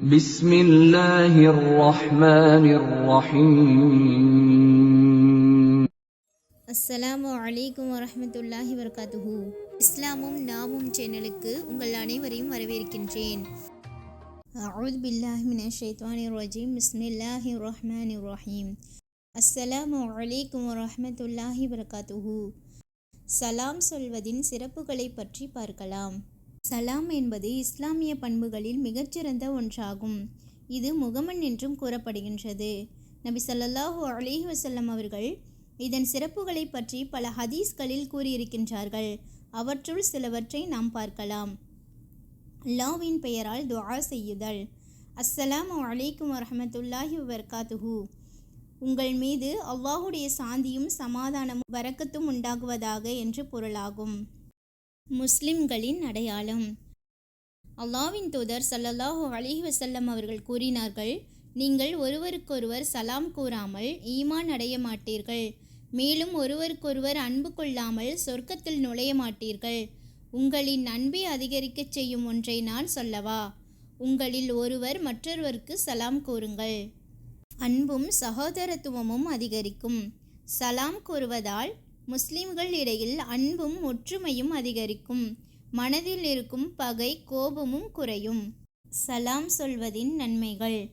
بسم الله الرحمن الرحيم அஸ்ஸலாமு அலைக்கும் வரஹ்மத்துல்லாஹி வபரகாத்துஹு இஸ்லாமும் நாமும் சேனலுக்கு உங்கள் அனைவரையும் வரவேற்கின்றேன் அவுது பில்லாஹி மினஷ் ஷைத்வானிர் ரஜீம் பிஸ்மில்லாஹிர் ரஹ்மானிர் ரஹீம் அஸ்ஸலாமு அலைக்கும் வரஹ்மத்துல்லாஹி வபரகாத்துஹு சலாம் சொல்வதின் சிறப்புகளை பற்றி பார்க்கலாம் சலாம் என்பது இஸ்லாமிய பண்புகளில் மிகச்சிறந்த ஒன்றாகும். இது முகமன் என்றும் கூறப்படுகின்றது. நபி சல்லாஹூ அலிஹி வசல்லம் அவர்கள் இதன் சிறப்புகளை பற்றி பல ஹதீஸ்களில் கூறியிருக்கின்றார்கள். அவற்றுள் சிலவற்றை நாம் பார்க்கலாம். அல்லாவின் பெயரால் துஆ செய்யுதல். அஸ்ஸலாமு அலைக்கும் வரமத்துல்லாஹி வர்காத்துஹூ உங்கள் மீது அல்லாஹுடைய சாந்தியும் சமாதானமும் வரக்கத்தும் உண்டாகுவதாக என்று பொருளாகும். முஸ்லிம்களின் அடையாளம். அல்லாவின் தூதர் சல்லல்லாஹு அலிஹி வசல்லம் அவர்கள் கூறினார்கள் நீங்கள் ஒருவருக்கொருவர் சலாம் கூறாமல் ஈமான் அடைய மாட்டீர்கள். மேலும் ஒருவருக்கொருவர் அன்பு கொள்ளாமல் சொர்க்கத்தில் நுழைய மாட்டீர்கள். உங்களின் அன்பை அதிகரிக்கச் செய்யும் ஒன்றை நான் சொல்லவா? உங்களில் ஒருவர் மற்றொருவருக்கு சலாம் கூறுங்கள். அன்பும் சகோதரத்துவமும் அதிகரிக்கும். சலாம் கூறுவதால் முஸ்லிம்கள் இடையில் அன்பும் ஒற்றுமையும் அதிகரிக்கும். மனதில் இருக்கும் பகை கோபமும் குறையும். சலாம் சொல்வதின் நன்மைகள்.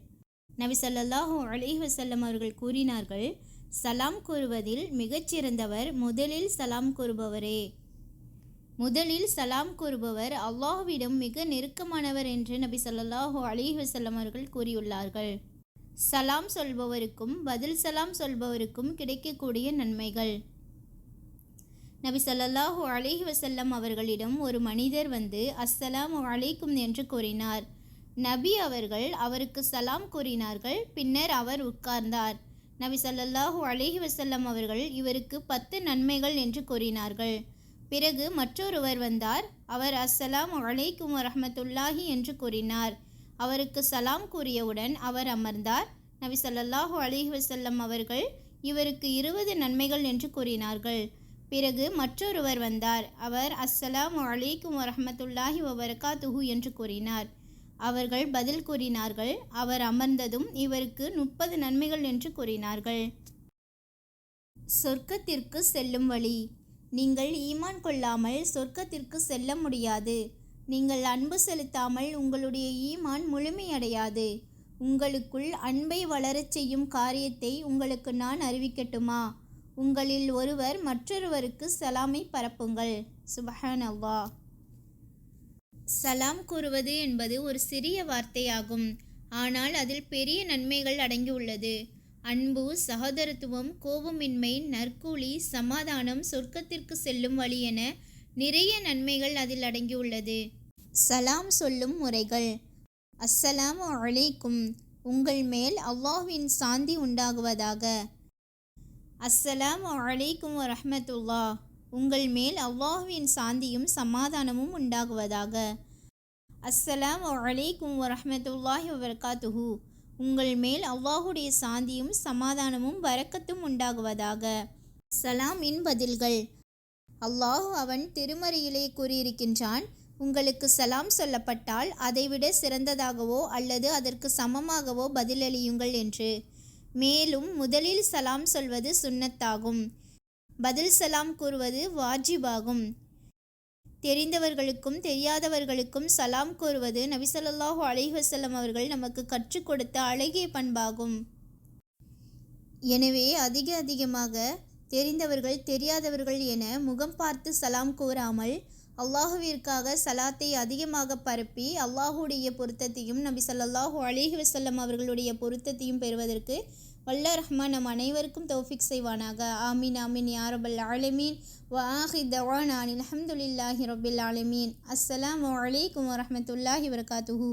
நபி ஸல்லல்லாஹு அலைஹி வசல்லம் அவர்கள் கூறினார்கள் சலாம் கூறுவதில் மிகச்சிறந்தவர் முதலில் சலாம் கூறுபவரே. முதலில் சலாம் கூறுபவர் அல்லாஹ்விடம் மிக நெருக்கமானவர் என்று நபி ஸல்லல்லாஹு அலைஹி வசல்லம் அவர்கள் கூறியுள்ளார்கள். சலாம் சொல்பவருக்கும் பதில் சலாம் சொல்பவருக்கும் கிடைக்கக்கூடிய நன்மைகள். நபி சல்லாஹூ அலிஹி வசல்லம் அவர்களிடம் ஒரு மனிதர் வந்து அஸ்ஸலாம் அலைக்கும் என்று கூறினார். நபி அவர்கள் அவருக்கு சலாம் கூறினார்கள் பின்னர் அவர் உட்கார்ந்தார். நபி ஸல்லல்லாஹு அலிஹி வசல்லம் அவர்கள் இவருக்கு பத்து நன்மைகள் என்று கூறினார்கள். பிறகு மற்றொருவர் வந்தார் அவர் அஸ்ஸலாம் அலைக்கும் வரஹ்மத்துல்லாஹி என்று கூறினார். அவருக்கு சலாம் கூறியவுடன் அவர் அமர்ந்தார். நபி ஸல்லல்லாஹு அலிஹி வசல்லம் அவர்கள் இவருக்கு இருபது நன்மைகள் என்று கூறினார்கள். பிறகு மற்றொருவர் வந்தார். அவர் அஸ்ஸலாம் அலைக்கும் வரஹ்மத்துல்லாஹி வபரகாத்துஹு என்று கூறினார். அவர்கள் பதில் கூறினார்கள் அவர் அமர்ந்ததும் இவருக்கு முப்பது நன்மைகள் என்று கூறினார்கள். சொர்க்கத்திற்கு செல்லும் வழி. நீங்கள் ஈமான் கொள்ளாமல் சொர்க்கத்திற்கு செல்ல முடியாது. நீங்கள் அன்பு செலுத்தாமல் உங்களுடைய ஈமான் முழுமையடையாது. உங்களுக்குள் அன்பை வளரச் செய்யும் காரியத்தை உங்களுக்கு நான் அறிவிக்கட்டுமா? உங்களில் ஒருவர் மற்றொருவருக்கு சலாமை பரப்புங்கள். சுபஹான் அல்லா சலாம் கூறுவது என்பது ஒரு சிறிய வார்த்தையாகும். ஆனால் அதில் பெரிய நன்மைகள் அடங்கியுள்ளது. அன்பு சகோதரத்துவம் கோபமின்மை நற்கூலி சமாதானம் சொர்க்கத்திற்கு செல்லும் வழி என நிறைய நன்மைகள் அதில் அடங்கியுள்ளது. சலாம் சொல்லும் முறைகள். அஸ்ஸலாமு அலைக்கும். உங்கள் மேல் அல்லாஹ்வின் சாந்தி உண்டாகுவதாக. அஸ்ஸலாமு அலைக்கும் வரஹ்மத்துல்லா உங்கள் மேல் அல்லாஹ்வின் சாந்தியும் சமாதானமும் உண்டாகுவதாக. அஸ்ஸலாமு அலைக்கும் வரஹ்மத்துல்லாஹி வபரகாத்துஹு. உங்கள் மேல் அல்லாஹுடைய சாந்தியும் சமாதானமும் வரக்கத்தும் உண்டாகுவதாக. சலாமின் பதில்கள். அல்லாஹு அவன் திருமறையிலே கூறியிருக்கின்றான் உங்களுக்கு சலாம் சொல்லப்பட்டால் அதைவிட சிறந்ததாகவோ அல்லது அதற்கு சமமாகவோ பதிலளியுங்கள் என்று. மேலும் முதலில் சலாம் சொல்வது சுன்னத்தாகும் பதில் சலாம் கூறுவது வாஜிபாகும். தெரிந்தவர்களுக்கும் தெரியாதவர்களுக்கும் சலாம் கூறுவது நபிசல்லாஹு அலிஹசல்லம் அவர்கள் நமக்கு கற்றுக் கொடுத்த அழகிய பண்பாகும். எனவே அதிக அதிகமாக தெரிந்தவர்கள் தெரியாதவர்கள் என முகம் பார்த்து சலாம் கூறாமல் அல்லாஹுவிற்காக சலாத்தை அதிகமாக பரப்பி அல்லாஹுடைய பொருத்தத்தையும் நபி சல்லாஹூ அலிஹி வசல்லம் அவர்களுடைய பொருத்தத்தையும் பெறுவதற்கு வல்ல ரஹ்மான் நம் அனைவருக்கும் தௌஃபிக் செய்வானாக. ஆமீன் ஆமீன் யாரபல் ஆலமீன். வ ஆஹி தவானா அல்ஹம்துலில்லாஹி ரப்பில் ஆலமீன். அஸ்ஸலாமு வலைக்கம் வரமத்துல்லாஹி வரகாத்துஹூ